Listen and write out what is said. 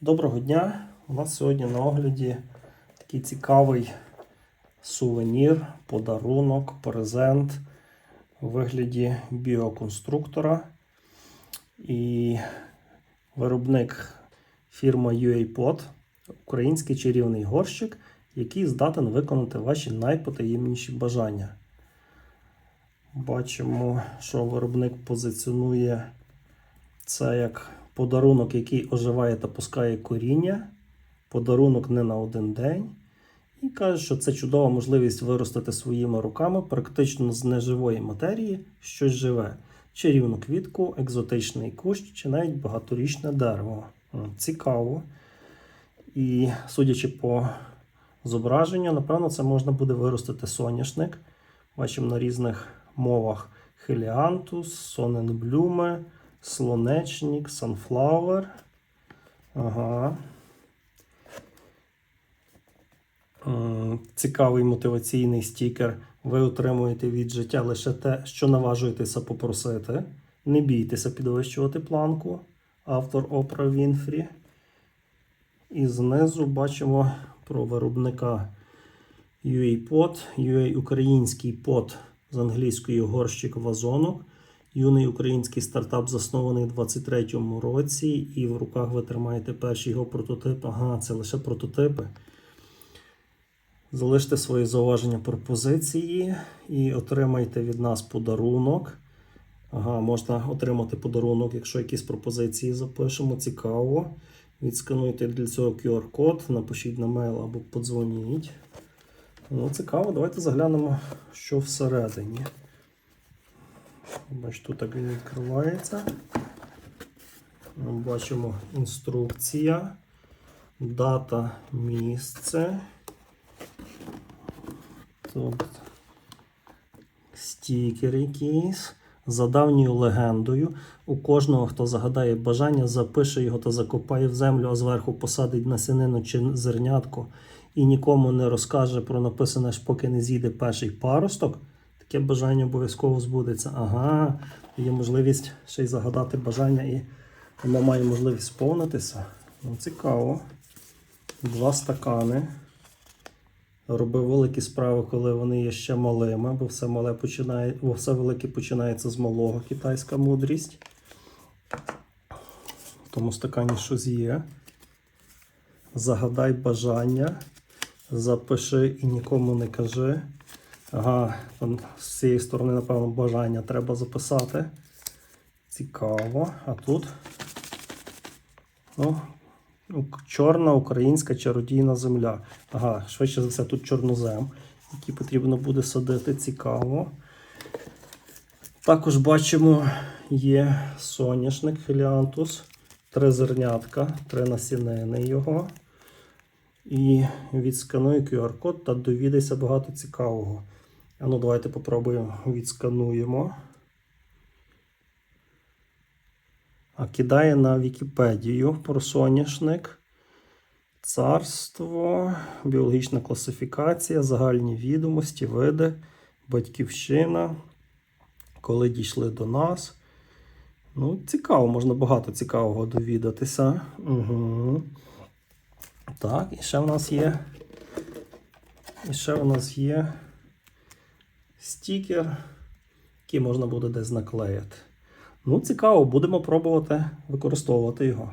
Доброго дня! У нас сьогодні на огляді такий цікавий сувенір, подарунок, презент у вигляді біоконструктора. І виробник фірма UAPod, український чарівний горщик, який здатен виконати ваші найпотаємніші бажання. Бачимо, що виробник позиціонує це як подарунок, який оживає та пускає коріння. Подарунок не на один день. І каже, що це чудова можливість виростити своїми руками практично з неживої матерії щось живе. Чарівну квітку, екзотичний кущ чи навіть багаторічне дерево. Цікаво. І судячи по зображенню, напевно, це можна буде виростити соняшник. Бачимо на різних мовах Хеліантус, Соненблюме, Слонечник, Sunflower. Ага. Цікавий мотиваційний стікер. Ви отримуєте від життя лише те, що наважуєтеся попросити. Не бійтеся підвищувати планку. Автор Опра Вінфрі. І знизу бачимо про виробника UA-Pod, UA український под з англійської горщик вазонок. Юний український стартап заснований у 23-му році, і в руках ви тримаєте перший його прототип. Ага, це лише прототипи. Залиште свої зауваження пропозиції і отримайте від нас подарунок. Ага, можна отримати подарунок, якщо якісь пропозиції запишемо. Цікаво. Відскануйте для цього QR-код, напишіть на мейл або подзвоніть. Ну, цікаво, давайте заглянемо, що всередині. Бачите, тут так він відкривається. Ми Бачимо інструкція, дата, місце. Тут стікер якийсь. За давньою легендою, у кожного, хто загадає бажання, запише його та закопає в землю, а зверху посадить насінину чи зернятко і нікому не розкаже про написане, аж поки не зійде перший паросток. Таке бажання обов'язково збудеться. Ага, є можливість ще й загадати бажання, і воно має можливість сповнитися. Ну, цікаво. Два стакани. Робив великі справи, коли вони є ще малими, бо все мале починає, бо все велике починається з малого китайська мудрість. В тому стакані щось є. Загадай бажання, запиши і нікому не кажи. Ага, там з цієї сторони, напевно, бажання треба записати. Цікаво. А тут ну, чорна українська чародійна земля. Ага, швидше за все, тут чорнозем, який потрібно буде садити. Цікаво. Також бачимо, є соняшник Філіантус, три зернятка, три насінини його. І відскануй QR-код та довідайся багато цікавого. А ну, давайте попробуємо відскануємо. А кидає на Вікіпедію про соняшник. Царство, біологічна класифікація, загальні відомості, види, батьківщина. Коли дійшли до нас. Ну, цікаво, можна багато цікавого довідатися. Угу. Так, і ще в нас є. І ще в нас є стікер, який можна буде десь наклеїти. Ну, цікаво, будемо пробувати використовувати його.